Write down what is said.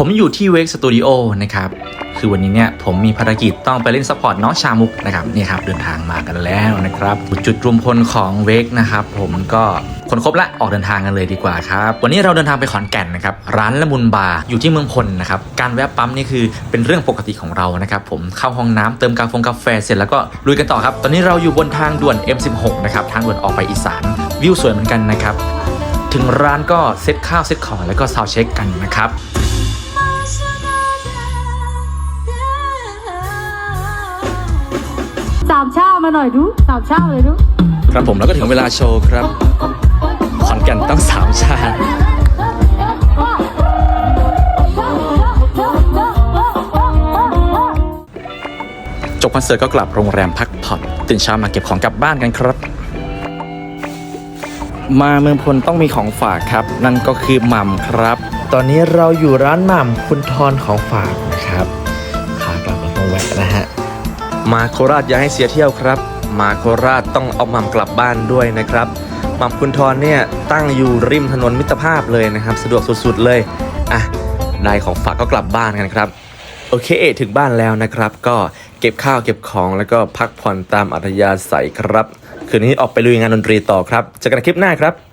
ผมอยู่ที่เวกสตูดิโอนะครับ คือวันนี้เนี่ยผมมีภารกิจต้องไปเล่นซัพพอร์ตน้องชามุกนะครับนี่ครับเดินทางมากันแล้วนะครับ จุดรวมพลของเวกนะครับ ผมก็คนครบละออกเดินทางกันเลยดีกว่าครับวันนี้เราเดินทางไปขอนแก่นนะครับร้านละมุนบาร์อยู่ที่เมืองพลนะครับการแวะปั๊มนี่คือเป็นเรื่องปกติของเรานะครับผมเข้าห้องน้ำเติมกาแฟกาแฟเสร็จแล้วก็ลุยกันต่อครับ ตอนนี้เราอยู่บนทางด่วน M16 นะครับทางด่วนออกไปอีสานวิวสวยเหมือนกันนะครับถึงร้านก็เซ็ตข้าวเซ็ตของแล้วก็ซาวเช็คกันนะครับามชามาหน่อยดูสามชาเลยดู ครับผมแล้วก็ถึงเวลาโชว์ครับ ขอนแก่นต้องสามชาติจบคอนเสิร์ตก็กลับโรงแรมพักผ่อนตื่นเช้ามาเก็บของกลับบ้านกันครับ มาเมืองพลต้องมีของฝากครับ นั่นก็คือหม่ำครับ ตอนนี้เราอยู่ร้านหม่ำคุณทอนของฝากนะครับขากลับเราต้องแวะนะฮะ มาโคราชอย่าให้เสียเที่ยวครับ มาโคราชต้องเอาม่ำกลับบ้านด้วยนะครับม่ำคุณทรเนี่ยตั้งอยู่ริมถนนมิตรภาพเลยนะครับ สะดวกสุดๆเลยอะได้ของฝากก็กลับบ้านกันครับโอเคถึงบ้านแล้วนะครับ ก็เก็บข้าวเก็บของแล้วก็พักผ่อนตามอัธยาศัยครับ คืนนี้ออกไปลุยงานดนตรีต่อครับเจอกันคลิปหน้าครับ